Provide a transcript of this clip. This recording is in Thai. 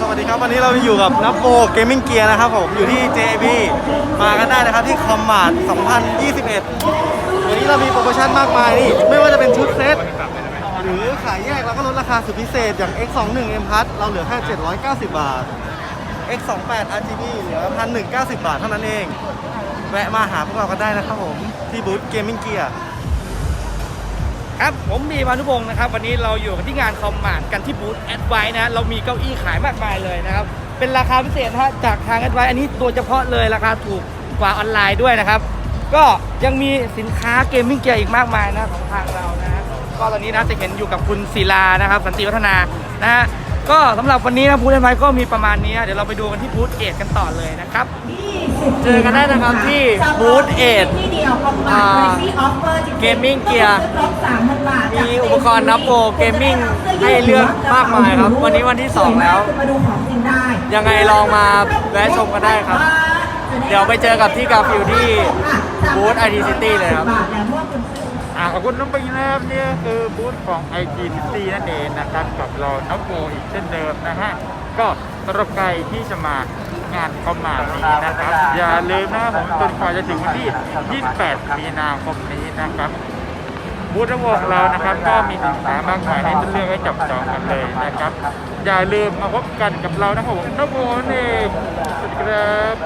สวัสดีครับวันนี้เราอยู่กับนับโปเกมมิ่งเกียร์นะครับผมอยู่ที่ JB มากันได้นะครับที่คอมมาร์2021 วันนี้เรามีโปรโมชั่นมากมายนี่ไม่ว่าจะเป็นชุดเซ็ตหรือขายแยกเราก็ลดราคาสุดพิเศษอย่าง X21 M Plus เราเหลือแค่ 790 บาท X28 RGB เหลือ 1,190 บาทเท่านั้นเอง แวะมาหาพวกเรากันได้นะครับผม ที่บูธเกมมิ่งเกียร์ ครับ ผมมีพานุพงศ์นะครับ วันนี้เราอยู่กันที่งานคอมมาร์กันที่บูธแอดไวนะเรามีเก้าอี้ขายมากมายเลยนะครับ เป็นราคาพิเศษนะฮะจากทางแอดไวอันนี้ตัวเฉพาะเลยราคาถูกกว่าออนไลน์ด้วยนะครับ ก็ยังมีสินค้าเกมมิ่งเกียร์อีกมากมายนะของทางเรานะฮะก็ตอนนี้นะจะเห็นอยู่กับคุณศิลานะครับ สันติวัฒนานะฮะ ก็สำหรับวันนี้นะบูธแอดไวก็มีประมาณนี้เดี๋ยวเราไปดูกันที่บูธเอทกันต่อเลยนะครับเจอกันได้นะครับที่บูธเอทเดียวคอมอ่าบาทที่ออฟเฟอร์มีอุปกรณ์นับโปรเกมมิ่งให้เลือกมากมายครับ วันนี้วันที่ 2 แล้ว ยังไงลองมาแวะชมกันได้ครับ เดี๋ยวไปเจอกับที่กาฟิลที่บูธ IT City เลยครับ อ่าขอบคุณน้องปิงนะครับเนี่ยคือบูธของ IG City นั่นเองนะครับกับเราน้องโปอีกเช่นเดิมนะฮะก็สำหรับใครที่จะมางานคอมมานี้นะครับ อย่าลืมนะผมจนกว่าจะถึงวันที่ 28 มีนาคมนี้นะครับบูธของเรานะครับก็มีสินค้ามากมายให้เลือกให้จับจองกันเลยนะครับ อย่าลืมมาพบกันกับเรานะครับผมน้องโปนั่นสวัสดีครับ